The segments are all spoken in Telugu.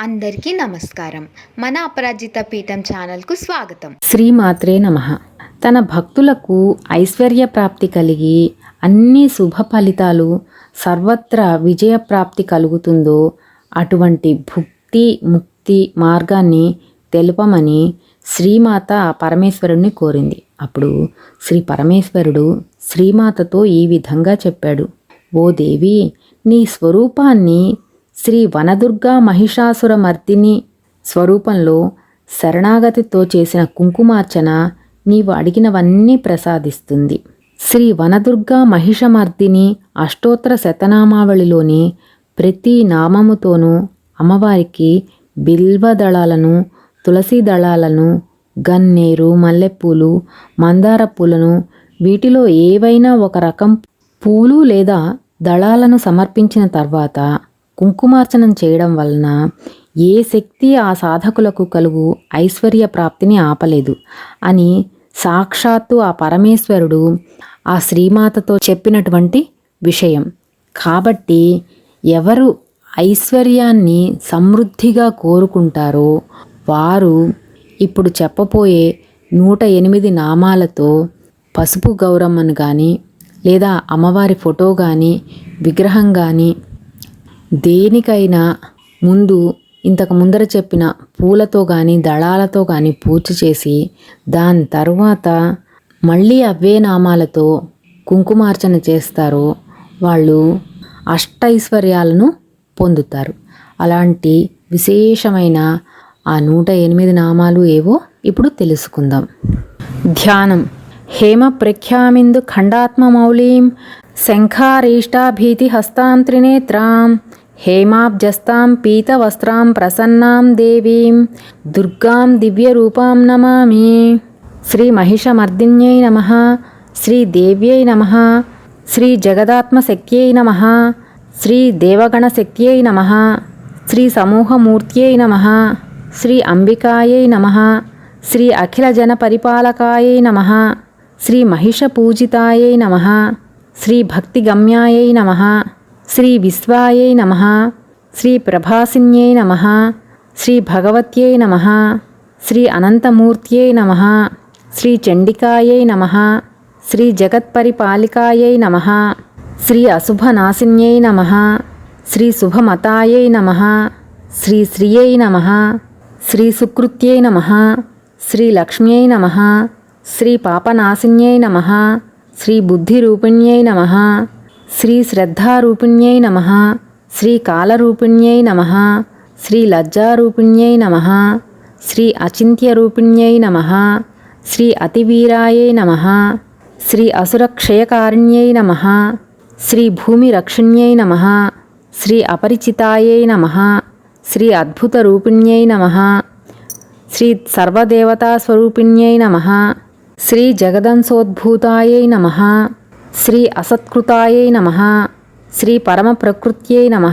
అందరికీ నమస్కారం. మన అపరాజిత పీఠం ఛానల్కు స్వాగతం. శ్రీమాత్రే నమ. తన భక్తులకు ఐశ్వర్య ప్రాప్తి కలిగి అన్ని శుభ ఫలితాలు సర్వత్రా విజయప్రాప్తి కలుగుతుందో అటువంటి భుక్తి ముక్తి మార్గాన్ని తెలుపమని శ్రీమాత పరమేశ్వరుణ్ణి కోరింది. అప్పుడు శ్రీ పరమేశ్వరుడు శ్రీమాతతో ఈ విధంగా చెప్పాడు. ఓ దేవి నీ స్వరూపాన్ని శ్రీ వనదుర్గా మహిషాసురమర్దిని స్వరూపంలో శరణాగతితో చేసిన కుంకుమార్చన నీవు అడిగినవన్నీ ప్రసాదిస్తుంది. శ్రీ వనదుర్గా మహిషమర్దిని అష్టోత్తర శతనామావళిలోని ప్రతి నామముతోనూ అమ్మవారికి బిల్వ దళాలను తులసి దళాలను గన్నేరు మల్లెపూలు మందార పూలను వీటిలో ఏవైనా ఒక రకం పూలు లేదా దళాలను సమర్పించిన తర్వాత కుంకుమార్చనం చేయడం వలన ఏ శక్తి ఆ సాధకులకు కలుగు ఐశ్వర్య ప్రాప్తిని ఆపలేదు అని సాక్షాత్తు ఆ పరమేశ్వరుడు ఆ శ్రీమాతతో చెప్పినటువంటి విషయం. కాబట్టి ఎవరు ఐశ్వర్యాన్ని సమృద్ధిగా కోరుకుంటారో వారు ఇప్పుడు చెప్పబోయే నూట ఎనిమిది నామాలతో పసుపు గౌరమ్మను కానీ లేదా అమ్మవారి ఫోటో కానీ విగ్రహం కానీ దేనికైనా ముందు ఇంతకు ముందర చెప్పిన పూలతో కానీ దళాలతో కానీ పూజ చేసి దాని తర్వాత మళ్ళీ అవే నామాలతో కుంకుమార్చన చేస్తారో వాళ్ళు అష్టైశ్వర్యాలను పొందుతారు. అలాంటి విశేషమైన ఆ నూట ఎనిమిది నామాలు ఏవో ఇప్పుడు తెలుసుకుందాం. ధ్యానం. హేమ ప్రఖ్యామిందు ఖండాత్మ ఖండాత్మమౌళీం శంఖారీష్టాభీతి హస్తాం త్రినేత్రాం హేమాబ్జస్తాం పీతవస్త్రాం ప్రసన్నాం దేవీం దుర్గాం దివ్యరూపాం నమామి. శ్రీ మహిషమర్దిన్యై నమ. శ్రీ దేవ్యై నమ. శ్రీ జగదాత్మశక్త్యై నమ. శ్రీ దేవగణశక్త్యై నమ. శ్రీ సమూహమూర్త్యై నమ. శ్రీ అంబికాయై నమ. శ్రీ అఖిలజన పరిపాలకాయై నమ. శ్రీ మహిషపూజితాయై నమ. శ్రీ భక్తిగమ్యాయై నమ. శ్రీ విశ్వాయై నమ శ్రీ ప్రభాసిన్యై నమ శ్రీ భగవత్యై నమ శ్రీ అనంతమూర్త్యై నమ శ్రీ చండికాయై నమ శ్రీ జగత్పరిపాలికాయై నమ శ్రీ అశుభనాశిన్యై నమ శ్రీ శుభమతాయై నమ శ్రీ శ్రియై నమ శ్రీ సుకృత్యై నమ శ్రీ శ్రద్ధారూపిణ్యై నమ శ్రీ కాలరూపిణ్యై నమ శ్రీ లజ్జారూపిణ్యై నమ శ్రీ అచింత్యరూపిణ్యై నమ శ్రీ అతివీరాయై నమ శ్రీ అసురక్షయకారిణ్యై నమ శ్రీ భూమిరక్షిణ్యై నమ శ్రీ అపరిచితాయై నమ శ్రీ అద్భుతరూపిణ్యై నమ శ్రీ సర్వదేవతాస్వరూపిణ్యై నమ శ్రీ జగదంశోద్భూతాయై నమ శ్రీ అసత్కృతాయై నమ శ్రీ పరమప్రకృత్యై నమ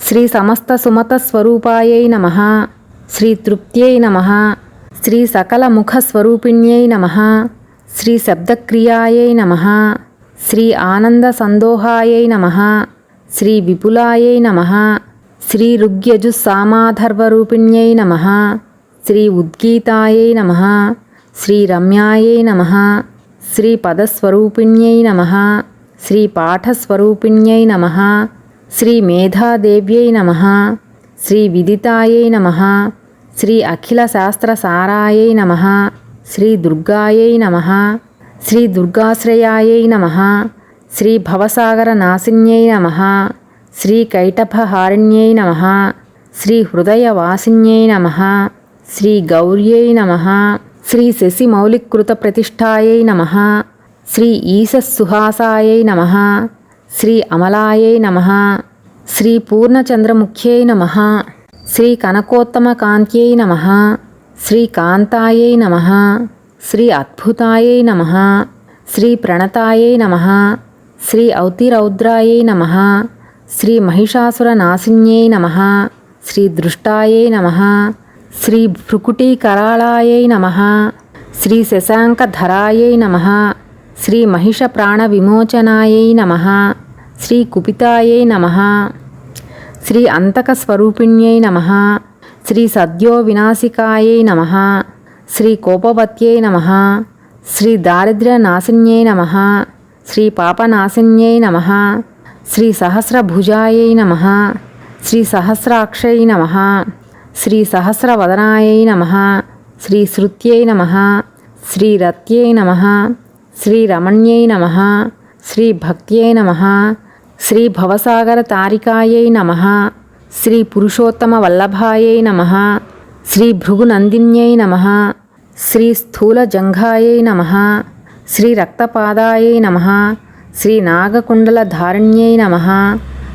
శ్రీ సమస్త సుమతస్వరూపాయై నమ శ్రీ తృప్త్యై నమ శ్రీ సకలముఖస్వరూపిణ్యై నమ శ్రీ శబ్దక్రియాయై నమ శ్రీ ఆనంద సందోహాయై నమ శ్రీ విపులాయై నమ శ్రీ రుగ్యజుస్సామాధర్వరూపిణ్యై నమ శ్రీ ఉద్గీతాయై నమ శ్రీ రమ్యాయై నమ శ్రీ పదస్వరూపిణ్యై నమ శ్రీ పాఠస్వరూపిణ్యై నమ శ్రీ మేధాదేవ్యై నమ శ్రీ విదితాయై నమ శ్రీ అఖిల శాస్త్ర సారాయై నమ శ్రీ దుర్గాయై నమ శ్రీ దుర్గాశ్రయాయై నమ శ్రీ భవసాగర నాశిన్యై నమ శ్రీ కైటభహారిణ్యై నమ శ్రీ హృదయవాసిన్యై నమ శ్రీ గౌర్యై నమ శ్రీ శశి మౌలికృత ప్రతిష్టాయై నమ శ్రీ ఈశస్సుహాసాయై నమ శ్రీ అమలాయై నమ శ్రీ పూర్ణచంద్రముఖ్యై నమ శ్రీ కనకోత్తమ కాంత్యై నమ శ్రీ కాంతాయై నమ శ్రీ అద్భుతాయై నమ శ్రీ ప్రణతాయై నమ శ్రీ ఔతిరౌద్రాయై నమ శ్రీ మహిషాసురనాశిన్యై నమ శ్రీ దృష్టాయై నమ శ్రీ భృకుటీకరాళాయై నమ శ్రీ శశాంకధరాయై నమ శ్రీ మహిష ప్రాణ విమోచనాయై నమ శ్రీ కుపితాయై నమ శ్రీ అంతక స్వరూపిణ్యై నమ శ్రీ సద్యో వినాశికాయై నమ శ్రీ కోపవత్యై నమ శ్రీ దారిద్ర్య నాశిన్యై నమ శ్రీ పాపనాశిన్యై నమ శ్రీ సహస్రభుజాయై నమ శ్రీ సహస్రాక్షై నమ శ్రీ సహస్రవదనాయ నమ శ్రీ శృత్యై నమ శ్రీ రత్యై నమ శ్రీ రమణ్యై నమ శ్రీ భక్త్యై నమ శ్రీ భవసాగర తారికాయై నమ శ్రీ పురుషోత్తమ వల్లభాయై నమ శ్రీ భృగునందిన్యై నమ శ్రీ స్థూల జంఘాయై నమ శ్రీ రక్తపాదాయై నమ శ్రీ నాగకుండల ధారణ్యై నమ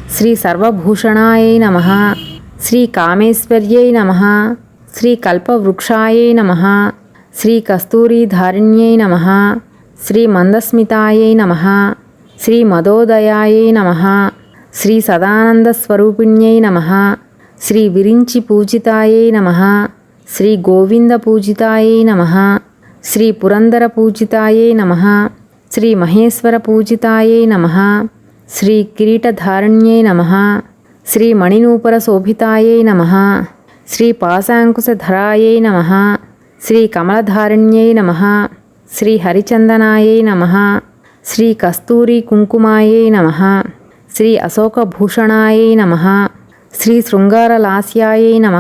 శ్రీ సర్వభూషణాయై నమ శ్రీ కామేశ్వర్యై నమ శ్రీ కల్పవృక్షాయై నమ శ్రీ కస్తూరీధారిణ్యై నమ శ్రీ మందస్మితాయై నమ శ్రీ మదోదయాయై నమ శ్రీ సదానందస్వరూపిణ్యై నమ శ్రీ విరించి పూజితాయై నమ శ్రీ గోవింద పూజితాయై నమ శ్రీ పురందర పూజితాయై నమ శ్రీ మహేశ్వర పూజితాయై నమ శ్రీ కిరీటధారణ్యై నమ శ్రీ మణినూపుర శోభితాయై నమ శ్రీ పాశాంకుశధరాయై నమ శ్రీ కమలధారిణ్యై నమ శ్రీ హరిచందనాయై నమ శ్రీ కస్తూరి కుంకుమాయై నమ శ్రీ అశోకభూషణాయై నమ శ్రీ శృంగారలాస్యాయై నమ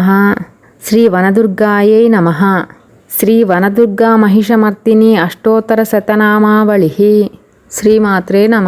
శ్రీ వనదుర్గాయై నమ శ్రీ వనదుర్గా మహిషమర్తిని అష్టోత్తర శతనామావళి శ్రీమాత్రే నమ